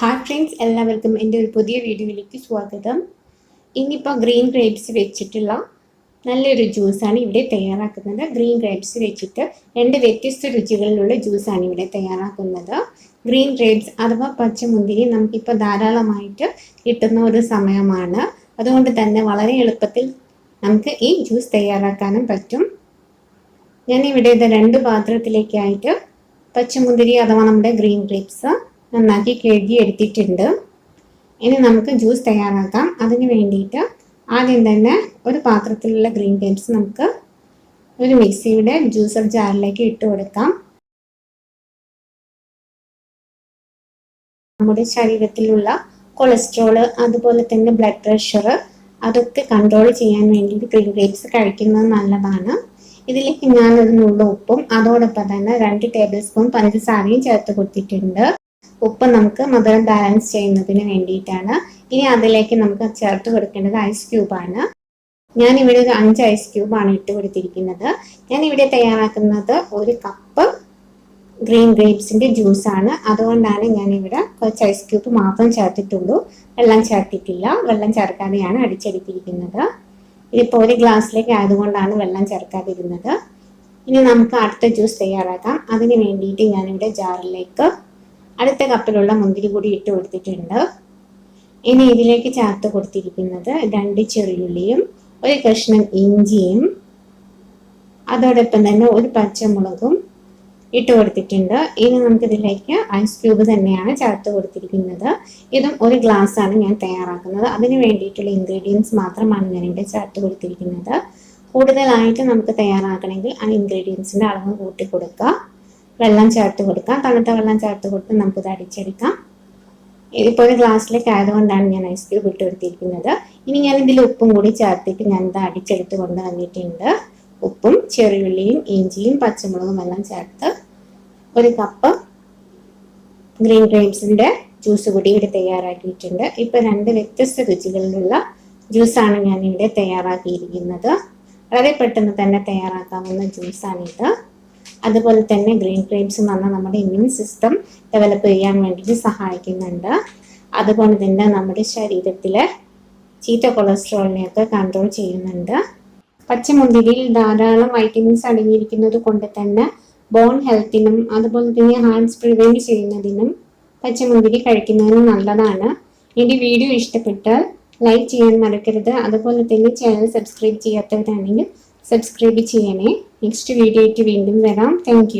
Hi friends എല്ലാവർക്കും എന്റെ ഒരു പുതിയ വീഡിയോയിലേക്ക് സ്വാഗതം. ഇന്നിപ്പോൾ ഗ്രീൻ ഗ്രേപ്സ് വെച്ചിട്ടുള്ള നല്ലൊരു ജ്യൂസാണ് ഇവിടെ തയ്യാറാക്കുന്നത്. ഗ്രീൻ ഗ്രേപ്സ് വെച്ചിട്ട് രണ്ട് വ്യത്യസ്ത രുചികളിലുള്ള ജ്യൂസാണ് ഇവിടെ തയ്യാറാക്കുന്നത്. ഗ്രീൻ ഗ്രേപ്സ് അഥവാ പച്ചമുന്തിരി നമുക്കിപ്പോൾ ധാരാളമായിട്ട് കിട്ടുന്ന ഒരു സമയമാണ്. അതുകൊണ്ട് തന്നെ വളരെ എളുപ്പത്തിൽ നമുക്ക് ഈ ജ്യൂസ് തയ്യാറാക്കാനും പറ്റും. ഞാനിവിടെ ഇത് രണ്ട് പാത്രത്തിലേക്കായിട്ട് പച്ചമുന്തിരി അഥവാ നമ്മുടെ ഗ്രീൻ ഗ്രേപ്സ് നന്നാക്കി കഴുകി എടുത്തിട്ടുണ്ട് ഇനി നമുക്ക് ജ്യൂസ് തയ്യാറാക്കാം. അതിന് വേണ്ടിയിട്ട് ആദ്യം തന്നെ ഒരു പാത്രത്തിലുള്ള ഗ്രീൻ ടൈംസ് നമുക്ക് ഒരു മിക്സിയുടെ ജ്യൂസർ ജാറിലേക്ക് ഇട്ട് കൊടുക്കാം. നമ്മുടെ ശരീരത്തിലുള്ള കൊളസ്ട്രോൾ അതുപോലെ തന്നെ ബ്ലഡ് പ്രഷർ അതൊക്കെ കൺട്രോൾ ചെയ്യാൻ വേണ്ടിയിട്ട് ഗ്രീൻ ഗ്രേപ്സ് കഴിക്കുന്നത് നല്ലതാണ്. ഇതിലേക്ക് ഞാൻ ഒരു ഉപ്പും അതോടൊപ്പം തന്നെ രണ്ട് ടേബിൾ സ്പൂൺ പഞ്ചസാരയും ചേർത്ത് കൊടുത്തിട്ടുണ്ട്. ഉപ്പ് നമുക്ക് മധുരം ബാലൻസ് ചെയ്യുന്നതിന് വേണ്ടിയിട്ടാണ്. ഇനി അതിലേക്ക് നമുക്ക് ചേർത്ത് കൊടുക്കേണ്ടത് ഐസ് ക്യൂബാണ് ഞാൻ ഇവിടെ ഒരു അഞ്ച് ഐസ് ക്യൂബാണ് ഇട്ട് കൊടുത്തിരിക്കുന്നത്. ഞാൻ ഇവിടെ തയ്യാറാക്കുന്നത് ഒരു കപ്പ് ഗ്രീൻ ഗ്രേപ്സിന്റെ ജ്യൂസാണ് അതുകൊണ്ടാണ് ഞാൻ ഇവിടെ കുറച്ച് ഐസ് ക്യൂബ് മാത്രം ചേർത്തിട്ടുള്ളൂ. വെള്ളം ചേർത്തിട്ടില്ല. വെള്ളം ചേർക്കാതെയാണ് അടിച്ചെടുത്തിരിക്കുന്നത്. ഇതിപ്പോൾ ഒരു ഗ്ലാസ്സിലേക്ക് ആയതുകൊണ്ടാണ് വെള്ളം ചേർക്കാതിരുന്നത്. ഇനി നമുക്ക് അടുത്ത ജ്യൂസ് തയ്യാറാക്കാം. അതിന് വേണ്ടിയിട്ട് ഞാനിവിടെ ജാറിലേക്ക് അടുത്ത കപ്പിലുള്ള മുന്തിരി കൂടി ഇട്ട് കൊടുത്തിട്ടുണ്ട്. ഇനി ഇതിലേക്ക് ചേർത്ത് കൊടുത്തിരിക്കുന്നത് രണ്ട് ചെറിയുള്ളിയും ഒരു കഷ്ണം ഇഞ്ചിയും അതോടൊപ്പം തന്നെ ഒരു പച്ചമുളകും ഇട്ട് കൊടുത്തിട്ടുണ്ട്. ഇനി നമുക്കിതിലേക്ക് ഐസ് ക്യൂബ് തന്നെയാണ് ചേർത്ത് കൊടുത്തിരിക്കുന്നത്. ഇതും ഒരു ഗ്ലാസ് ആണ് ഞാൻ തയ്യാറാക്കുന്നത്. അതിന് വേണ്ടിയിട്ടുള്ള ഇൻഗ്രീഡിയൻസ് മാത്രമാണ് ഞാൻ ഇവിടെ ചേർത്ത് കൊടുത്തിരിക്കുന്നത്. കൂടുതലായിട്ട് നമുക്ക് തയ്യാറാക്കണമെങ്കിൽ ആ ഇൻഗ്രീഡിയൻസിന്റെ അളവ് കൂട്ടി കൊടുക്കുക വെള്ളം ചേർത്ത് കൊടുക്കാം. തണുത്ത വെള്ളം ചേർത്ത് കൊടുത്ത് നമുക്കിത് അടിച്ചെടുക്കാം. ഇതിപ്പോൾ ഒരു ഗ്ലാസ്സിലേക്ക് ആയതുകൊണ്ടാണ് ഞാൻ ഐസ് ക്യൂബ് ഇട്ട് കൊടുത്തിരിക്കുന്നത്. ഇനി ഞാൻ ഇതിൽ ഉപ്പും കൂടി ചേർത്തിട്ട് ഞാൻ ഇത് അടിച്ചെടുത്ത് കൊണ്ട് വന്നിട്ടുണ്ട്. ഉപ്പും ചെറിയുള്ളിയും ഇഞ്ചിയും പച്ചമുളകും എല്ലാം ചേർത്ത് ഒരു കപ്പ് ഗ്രീൻ ഗ്രേപ്സിന്റെ ജ്യൂസ് കൂടി ഇവിടെ തയ്യാറാക്കിയിട്ടുണ്ട്. ഇപ്പോൾ രണ്ട് വ്യത്യസ്ത രുചികളിലുള്ള ജ്യൂസാണ് ഞാൻ ഇവിടെ തയ്യാറാക്കിയിരിക്കുന്നത്. വളരെ പെട്ടെന്ന് തന്നെ തയ്യാറാക്കാവുന്ന ജ്യൂസാണിത് അതുപോലെ തന്നെ ഗ്രീൻ ക്രീംസ് എന്ന് പറഞ്ഞാൽ നമ്മുടെ ഇമ്മ്യൂൺ സിസ്റ്റം ഡെവലപ്പ് ചെയ്യാൻ വേണ്ടിയിട്ട് സഹായിക്കുന്നുണ്ട്. അതുപോലെ തന്നെ നമ്മുടെ ശരീരത്തിലെ ചീത്ത കൊളസ്ട്രോളിനെയൊക്കെ കൺട്രോൾ ചെയ്യുന്നുണ്ട്. പച്ചമുന്തിരിയിൽ ധാരാളം വൈറ്റമിൻസ് അടങ്ങിയിരിക്കുന്നത് കൊണ്ട് തന്നെ ബോൺ ഹെൽത്തിനും അതുപോലെ തന്നെ ഹാർട്ട്സ് പ്രിവെന്റ് ചെയ്യുന്നതിനും പച്ചമുന്തിരി കഴിക്കുന്നതിനും നല്ലതാണ്. എന്റെ വീഡിയോ ഇഷ്ടപ്പെട്ടാൽ ലൈക്ക് ചെയ്യാൻ മറക്കരുത്. അതുപോലെ തന്നെ ചാനൽ സബ്സ്ക്രൈബ് ചെയ്യാത്തവരാണെങ്കിൽ സബ്സ്ക്രൈബ് ചെയ്യണേ. നെക്സ്റ്റ് വീഡിയോ വീണ്ടും വരാം. താങ്ക്